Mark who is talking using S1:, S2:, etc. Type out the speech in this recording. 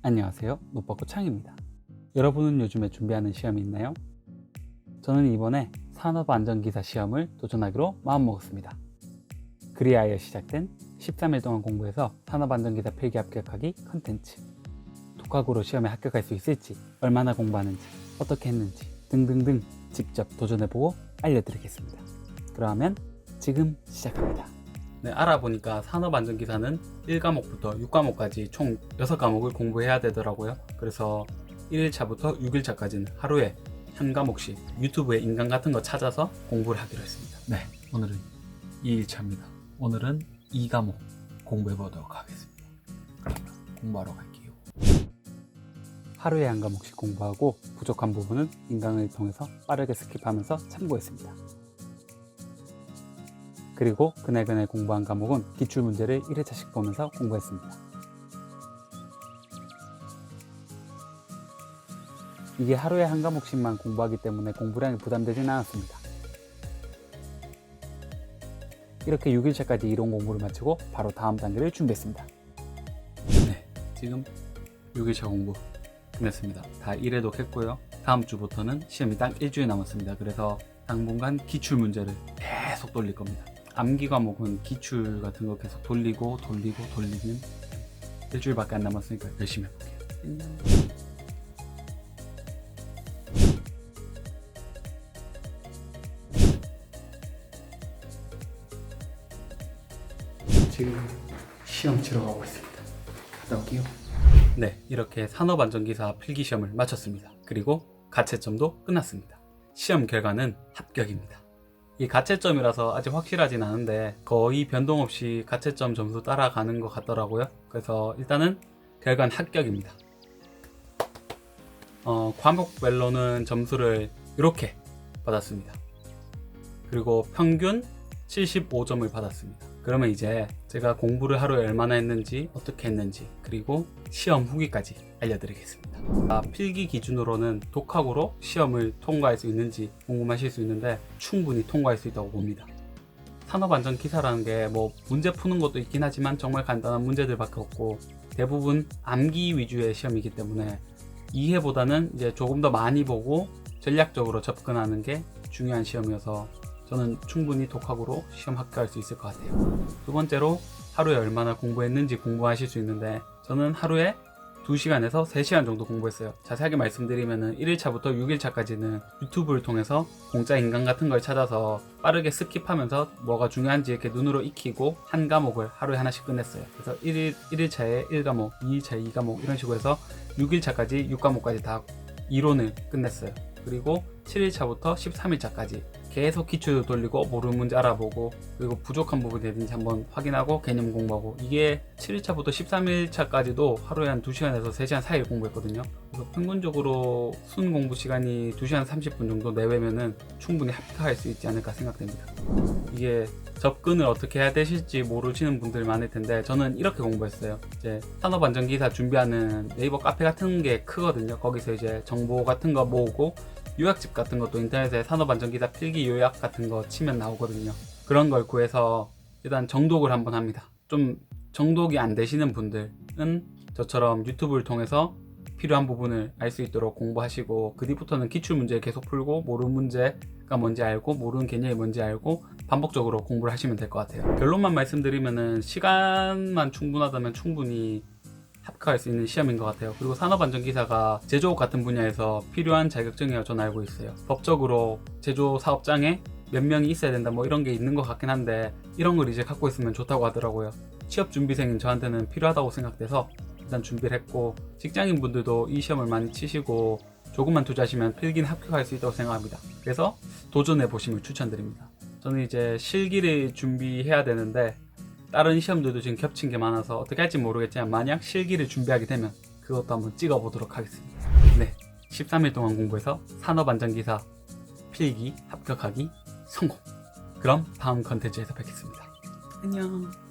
S1: 안녕하세요. 노빠꾸 창입니다. 여러분은 요즘에 준비하는 시험이 있나요? 저는 이번에 산업안전기사 시험을 도전하기로 마음먹었습니다. 그리하여 시작된 13일 동안 공부해서 산업안전기사 필기 합격하기 컨텐츠. 독학으로 시험에 합격할 수 있을지, 얼마나 공부하는지, 어떻게 했는지 등등등 직접 도전해보고 알려드리겠습니다. 그러면 지금 시작합니다. 네, 알아보니까 산업안전기사는 1과목부터 6과목까지 총 6과목을 공부해야 되더라고요. 그래서 1일차부터 6일차까지는 하루에 한 과목씩 유튜브에 인강 같은 거 찾아서 공부를 하기로 했습니다. 네, 오늘은 2일차입니다. 오늘은 2과목 공부해 보도록 하겠습니다. 그러면 공부하러 갈게요. 하루에 한 과목씩 공부하고 부족한 부분은 인강을 통해서 빠르게 스킵하면서 참고했습니다. 그리고 그날그날 공부한 과목은 기출문제를 1회차씩 보면서 공부했습니다. 이게 하루에 한 과목씩만 공부하기 때문에 공부량이 부담되지는 않았습니다. 이렇게 6일차까지 이론 공부를 마치고 바로 다음 단계를 준비했습니다. 네, 지금 6일차 공부 끝냈습니다. 다 1회독 했고요. 다음 주부터는 시험이 딱 일주일 남았습니다. 그래서 당분간 기출 문제를 계속 돌릴 겁니다. 암기 과목은 기출 같은 거 계속 돌리고 돌리고 돌리는 일주일밖에 안 남았으니까 열심히 해볼게요. 지금 시험 치러 가고 있습니다. 갔다 올게요. 네, 이렇게 산업안전기사 필기시험을 마쳤습니다. 그리고 가채점도 끝났습니다. 시험 결과는 합격입니다. 이 가채점이라서 아직 확실하진 않은데 거의 변동 없이 가채점 점수 따라가는 것 같더라고요. 그래서 일단은 결과는 합격입니다. 어, 과목별로는 점수를 이렇게 받았습니다. 그리고 평균 75점을 받았습니다. 그러면 이제 제가 공부를 하루에 얼마나 했는지, 어떻게 했는지, 그리고 시험 후기까지 알려드리겠습니다. 아, 필기 기준으로는 독학으로 시험을 통과할 수 있는지 궁금하실 수 있는데 충분히 통과할 수 있다고 봅니다. 산업안전 기사라는 게 뭐 문제 푸는 것도 있긴 하지만 정말 간단한 문제들밖에 없고 대부분 암기 위주의 시험이기 때문에 이해보다는 이제 조금 더 많이 보고 전략적으로 접근하는 게 중요한 시험이어서 저는 충분히 독학으로 시험 합격할 수 있을 것 같아요. 두 번째로 하루에 얼마나 공부했는지 궁금하실 수 있는데 저는 하루에 2시간에서 3시간 정도 공부했어요. 자세하게 말씀드리면은 1일차부터 6일차까지는 유튜브를 통해서 공짜 인강 같은 걸 찾아서 빠르게 스킵하면서 뭐가 중요한지 이렇게 눈으로 익히고 한 과목을 하루에 하나씩 끝냈어요. 그래서 1일, 1일차에 1과목, 2일차에 2과목 이런 식으로 해서 6일차까지 6과목까지 다 이론을 끝냈어요. 그리고 7일차부터 13일차까지 계속 기출 돌리고 모르는 문제 알아보고 그리고 부족한 부분이 있는지 한번 확인하고 개념 공부하고 이게 7일차부터 13일차까지도 하루에 한 2시간에서 3시간 사이를 공부했거든요 그래서 평균적으로 순 공부 시간이 2시간 30분 정도 내외면은 충분히 합격할 수 있지 않을까 생각됩니다 이게 접근을 어떻게 해야 되실지 모르시는 분들 많을 텐데 저는 이렇게 공부했어요. 이제 산업안전기사 준비하는 네이버 카페 같은 게 크거든요. 거기서 이제 정보 같은 거 모으고 요약집 같은 것도 인터넷에 산업안전기사 필기 요약 같은 거 치면 나오거든요. 그런 걸 구해서 일단 정독을 한번 합니다. 좀 정독이 안 되시는 분들은 저처럼 유튜브를 통해서 필요한 부분을 알 수 있도록 공부하시고 그 뒤부터는 기출 문제 계속 풀고 모르는 문제가 뭔지 알고 모르는 개념이 뭔지 알고 반복적으로 공부를 하시면 될 것 같아요. 결론만 말씀드리면은 시간만 충분하다면 충분히 합격할 수 있는 시험인 것 같아요. 그리고 산업안전기사가 제조업 같은 분야에서 필요한 자격증이라고 저는 알고 있어요. 법적으로 제조 사업장에 몇 명이 있어야 된다 뭐 이런 게 있는 것 같긴 한데 이런 걸 이제 갖고 있으면 좋다고 하더라고요. 취업 준비생인 저한테는 필요하다고 생각돼서 일단 준비를 했고 직장인 분들도 이 시험을 많이 치시고 조금만 투자하시면 필기는 합격할 수 있다고 생각합니다. 그래서 도전해 보심을 추천드립니다. 저는 이제 실기를 준비해야 되는데 다른 시험들도 지금 겹친 게 많아서 어떻게 할지 모르겠지만 만약 실기를 준비하게 되면 그것도 한번 찍어 보도록 하겠습니다. 네, 13일 동안 공부해서 산업안전기사 필기 합격하기 성공. 그럼 다음 컨텐츠에서 뵙겠습니다. 안녕.